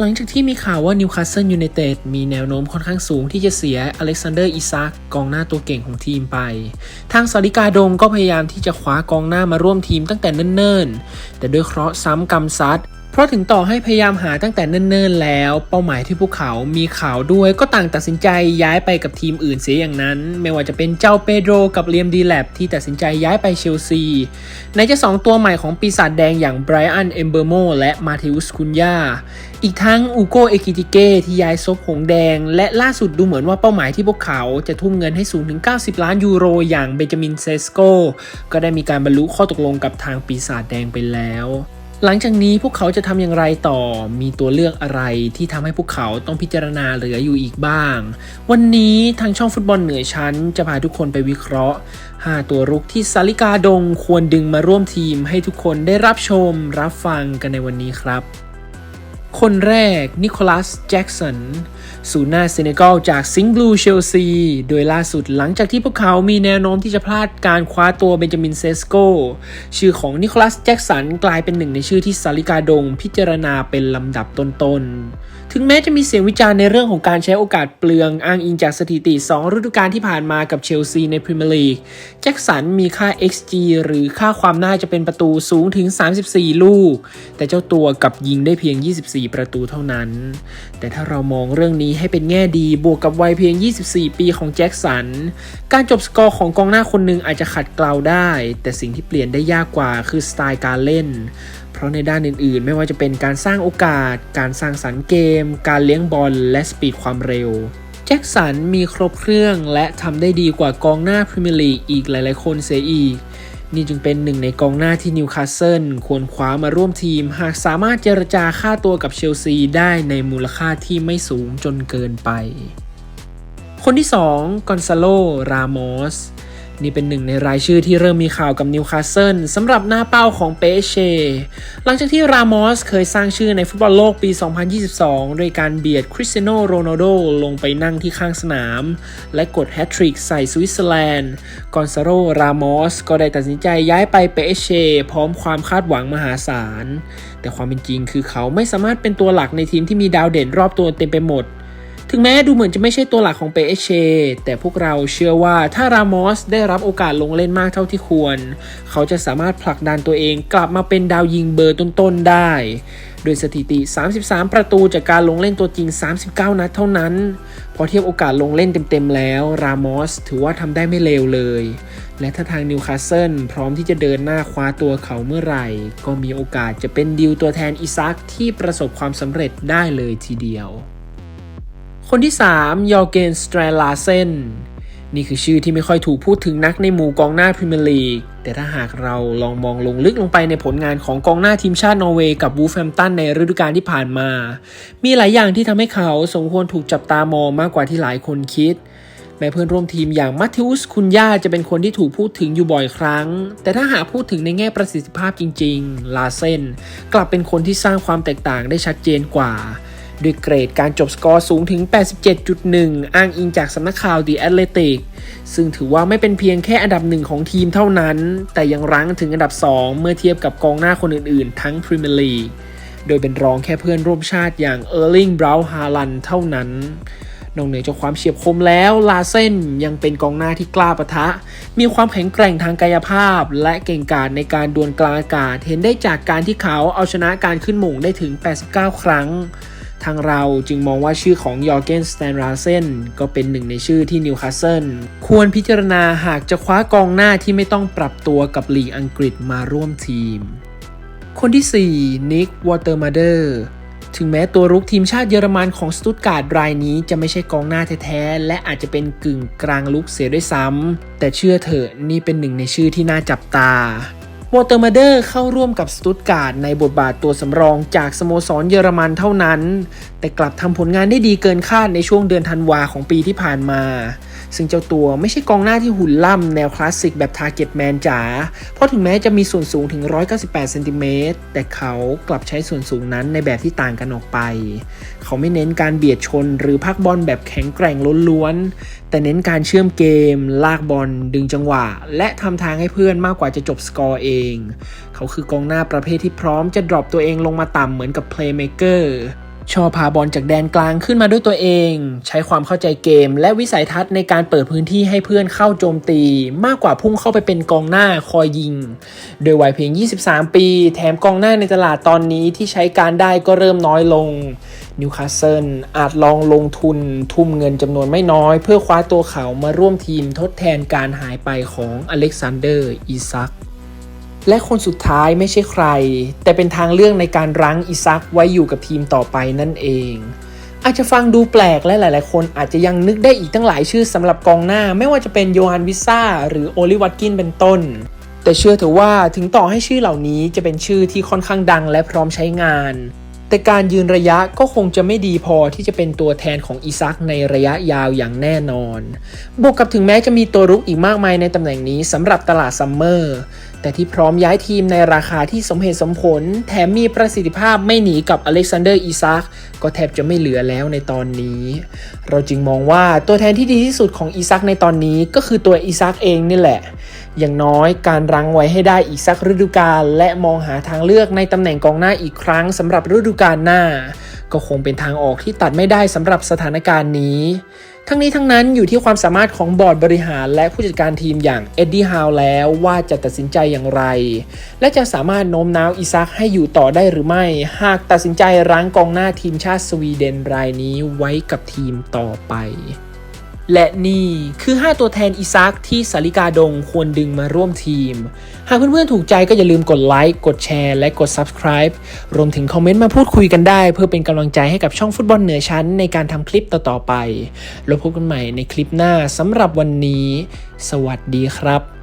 หลังจากที่มีข่าวว่านิวคาสเซิลยูไนเต็ดมีแนวโน้มค่อนข้างสูงที่จะเสียอเล็กซานเดอร์อิซักกองหน้าตัวเก่งของทีมไป ทางสาริกาดงก็พยายามที่จะคว้ากองหน้ามาร่วมทีมตั้งแต่เนิ่นๆ แต่ด้วยเคราะห์ซ้ำกรรมซัด เพราะถึงต่อให้พยายามหาตั้งแต่เนิ่นๆแล้ว เป้าหมายที่พวกเขามีข่าวด้วยก็ต่างตัดสินใจย้ายไปกับทีมอื่นเสียอย่างนั้น ไม่ว่าจะเป็นเจ้าเปโดรกับเลียมดีแลบที่ตัดสินใจย้ายไปเชลซีในจะสองตัวใหม่ของปีศาจแดงอย่างไบรอันเอมเบอร์โมและมาเทอุสคุนยาอีกทั้งอูโกเอกิติเกที่ย้ายซบหงแดง และล่าสุดดูเหมือนว่าเป้าหมายที่พวกเขาจะทุ่มเงินให้สูงถึง 90 ล้านยูโร อย่างเบนจามินเซสโกก็ได้มีการบรรลุข้อตกลงกับทางปีศาจแดงไปแล้ว หลังจากนี้พวกเขาจะทำอย่างไรต่อ มีตัวเลือกอะไรที่ทำให้พวกเขาต้องพิจารณาเหลืออยู่อีกบ้าง วันนี้ทางช่องฟุตบอลเหนือชั้น จะพาทุกคนไปวิเคราะห์ 5 ตัวรุกที่ซาลิกาดงควรดึงมาร่วมทีมให้ทุกคนได้รับชมรับฟังกันในวันนี้ครับ คนแรกนิโคลัสแจ็กสัน ศูนย์หน้าเซเนกัลจากซิงบลูเชลซีโดยล่าสุดหลังจากที่พวกเขามีแนวโน้มที่จะพลาดการคว้าตัวเบนจามินเซสโกชื่อของนิโคลัสแจ็กสันกลายเป็นหนึ่งในชื่อที่ซาลิกาดงพิจารณาเป็นลำดับต้นๆ ถึงแม้จะมีเสียงวิจารณ์ในเรื่องของการใช้โอกาสเปลืองอ้างอิงจากสถิติ 2 ฤดูกาลที่ผ่านมากับเชลซีในพรีเมียร์ลีก แจ็คสันมีค่า XG หรือค่าความน่าจะเป็นประตูสูงถึง 34 ลูก แต่เจ้าตัวกับยิงได้เพียง 24 ประตูเท่านั้น แต่ถ้าเรามองเรื่องนี้ให้เป็นแง่ดีบวกกับวัยเพียง 24 ปีของแจ็คสัน การจบสกอร์ของกองหน้าคนหนึ่งอาจจะขัดเกลาได้ แต่สิ่งที่เปลี่ยนได้ยากกว่าคือสไตล์การเล่น เพราะในด้านอื่นๆ ไม่ว่าจะเป็นการสร้างโอกาส การสร้างสรรค์เกม การเลี้ยงบอลและสปีดความเร็ว แจ็คสันมีครบเครื่องและทำได้ดีกว่ากองหน้าพรีเมียร์ลีกอีกหลายๆ คนเสียอีก นี่จึงเป็นหนึ่งในกองหน้าที่นิวคาสเซิลควรคว้ามาร่วมทีม หากสามารถเจรจาค่าตัวกับเชลซีได้ในมูลค่าที่ไม่สูงจนเกินไป คนที่ 2 กอนซาโล รามอส นี่เป็นหนึ่งในรายชื่อที่เริ่มมีข่าวกับนิวคาสเซิลสำหรับหน้าเป้าของเปเช หลังจากที่รามอสเคยสร้างชื่อในฟุตบอลโลกปี 2022โดยการเบียดคริสเตียโนโรนัลโดลงไปนั่งที่ข้างสนาม และกดแฮตทริกใส่สวิตเซอร์แลนด์ กอนซาโลรามอสก็ได้ตัดสินใจย้ายไปเปเช พร้อมความคาดหวังมหาศาล แต่ความเป็นจริงคือเขาไม่สามารถเป็นตัวหลักในทีมที่มีดาวเด่นรอบตัวเต็มไปหมด ถึงแม้ดูเหมือนจะไม่ใช่ตัวหลักของเปเอเชแต่พวกเราเชื่อว่าถ้ารามอสได้รับโอกาสลงเล่นมากเท่าที่ควร เขาจะสามารถผลักดันตัวเองกลับมาเป็นดาวยิงเบอร์ต้นๆได้ โดยสถิติ 33 ประตูจากการลงเล่นตัวจริง 39 นัดเท่านั้น พอเทียบโอกาสลงเล่นเต็มๆแล้ว รามอสถือว่าทำได้ไม่เลวเลย และถ้าทางนิวคาสเซิลพร้อมที่จะเดินหน้าคว้าตัวเขาเมื่อไหร่ ก็มีโอกาสจะเป็นดิวตัวแทนอิซักที่ประสบความสำเร็จได้เลยทีเดียว คนที่ 3 ยอรเกนสแตรลาเซนนี่คือชื่อที่ไม่ค่อยถูกพูดถึงนักในหมู่กองหน้าพรีเมียร์ลีก แต่ถ้าหากเราลองมองลงลึกลงไปในผลงานของกองหน้าทีมชาตินอร์เวย์กับวูฟแฮมตันในฤดูกาลที่ผ่านมา มีหลายอย่างที่ทำให้เขาสมควรถูกจับตามองมากกว่าที่หลายคนคิด แม้เพื่อนร่วมทีมอย่างมัตติอุสคุณย่าจะเป็นคนที่ถูกพูดถึงอยู่บ่อยครั้ง แต่ถ้าหากพูดถึงในแง่ประสิทธิภาพจริง ๆ ลาเซนกลับเป็นคนที่สร้างความแตกต่างได้ชัดเจนกว่า ด้วยเกรดการจบสกอร์สูงถึง 87.1 อ้างอิงจากสำนักข่าว The Athletic ซึ่งถือว่าไม่เป็นเพียงแค่อันดับหนึ่งของทีมเท่านั้น แต่ยังรั้งถึงอันดับ 2 เมื่อเทียบกับกองหน้าคนอื่นๆ ทั้งพรีเมียร์ลีกโดยเป็นรองแค่เพื่อนร่วมชาติอย่างเออร์ลิงบราวน์ฮาลันเท่านั้นนอกเหนือจากความเฉียบคมแล้วลาเซนยังเป็นกองหน้าที่กล้าปะทะ มีความแข็งแกร่งทางกายภาพ และเก่งกาจในการดวลกลางอากาศเห็นได้จากการที่เขาเอาชนะการขึ้นหม่งได้ถึง 89 ครั้ง ทางเราจึงมองว่าชื่อของยอร์เกนสแตนราเซนก็เป็นหนึ่งในชื่อที่นิวคาสเซิลควรพิจารณาหากจะคว้ากองหน้าที่ไม่ต้องปรับตัวกับลีกอังกฤษมาร่วมทีม คนที่ 4 นิกวอเตอร์มาเดอร์ถึงแม้ตัวรุกทีมชาติเยอรมันของสตุตการ์ดรายนี้จะไม่ใช่กองหน้าแท้ๆ และอาจจะเป็นกึ่งกลางลุกเสียด้วยซ้ำแต่เชื่อเถอะนี่เป็นหนึ่งในชื่อที่น่าจับตา วอเตอร์มาเดอร์เข้าร่วมกับสตุตการ์ดในบทบาทตัวสำรองจากสโมสรเยอรมันเท่านั้น แต่กลับทำผลงานได้ดีเกินคาดในช่วงเดือนธันวาของปีที่ผ่านมา ซึ่งเจ้าตัวไม่ใช่กองหน้าที่หุ่นล่ำแนวคลาสสิกแบบทาร์เก็ตแมนจ๋า เพราะถึงแม้จะมีส่วนสูงถึง 198 เซนติเมตร แต่เขากลับใช้ส่วนสูงนั้นในแบบที่ต่างกันออกไป เขาไม่เน้นการเบียดชนหรือพักบอลแบบแข็งแกร่งล้วนๆ แต่เน้นการเชื่อมเกม ลากบอล ดึงจังหวะ และทำทางให้เพื่อนมากกว่าจะจบสกอร์เอง เขาคือกองหน้าประเภทที่พร้อมจะดรอปตัวเองลงมาต่ำเหมือนกับเพลย์เมเกอร์ ชอบพาบอลจากแดนกลางขึ้นมาด้วยตัวเอง ใช้ความเข้าใจเกม และวิสัยทัศน์ในการเปิดพื้นที่ให้เพื่อนเข้าโจมตี มากกว่าพุ่งเข้าไปเป็นกองหน้าคอยยิง โดยวัยเพียง 23 ปี แถมกองหน้าในตลาดตอนนี้ที่ใช้การได้ก็เริ่มน้อยลงนิวคาสเซิลอาจลองลงทุนทุ่มเงินจำนวนไม่น้อย เพื่อคว้าตัวเขามาร่วมทีมทดแทนการหายไปของอเล็กซานเดอร์ อีซัก และคนสุดท้ายไม่ใช่ใคร แต่เป็นทางเลือกในการรั้งอิซักไว้อยู่กับทีมต่อไปนั่นเอง อาจจะฟังดูแปลกและหลาย ๆ คนอาจจะยังนึกได้อีกตั้งหลายชื่อสำหรับกองหน้า ไม่ว่าจะเป็นโยฮันวิซ่าหรือโอลิวัตกินเป็นต้น แต่เชื่อเถอะว่าถึงต่อให้ชื่อเหล่านี้จะเป็นชื่อที่ค่อนข้างดังและพร้อมใช้งาน แต่การยืนระยะก็คงจะไม่ดีพอที่จะเป็นตัวแทนของอีซักในระยะยาวอย่างแน่นอน บวกกับถึงแม้จะมีตัวรุกอีกมากมายในตำแหน่งนี้สำหรับตลาดซัมเมอร์แต่ที่พร้อมย้ายทีมในราคาที่สมเหตุสมผล แถมมีประสิทธิภาพไม่หนีกับอเล็กซานเดอร์อีซักก็แทบจะไม่เหลือแล้วในตอนนี้ เราจึงมองว่าตัวแทนที่ดีที่สุดของอีซักในตอนนี้ก็คือตัวอีซักเองนี่แหละ อย่างน้อยการรั้งไว้ให้ได้อีกสักฤดูกาลและมองหาทางเลือกในตำแหน่งกองหน้าอีกครั้งสำหรับฤดูกาลหน้า ก็คงเป็นทางออกที่ตัดไม่ได้สำหรับสถานการณ์นี้ ทั้งนี้ทั้งนั้นอยู่ที่ความสามารถของบอร์ดบริหารและผู้จัดการทีมอย่างเอ็ดดี้ฮาวแล้วว่าจะตัดสินใจอย่างไร และจะสามารถโน้มน้าวอิซักให้อยู่ต่อได้หรือไม่ หากตัดสินใจรั้งกองหน้าทีมชาติสวีเดนรายนี้ไว้กับทีมต่อไป และนี่คือ 5 ตัวแทนอีซักที่สาริกาดงควรดึงมาร่วมทีม หากเพื่อนๆถูกใจก็อย่าลืมกดไลค์กดแชร์และกด Subscribe รวมถึงคอมเมนต์มาพูดคุยกันได้ เพื่อเป็นกำลังใจให้กับช่องฟุตบอลเหนือชั้นในการทำคลิปต่อๆไป แล้วพบกันใหม่ในคลิปหน้าสำหรับวันนี้ สวัสดีครับ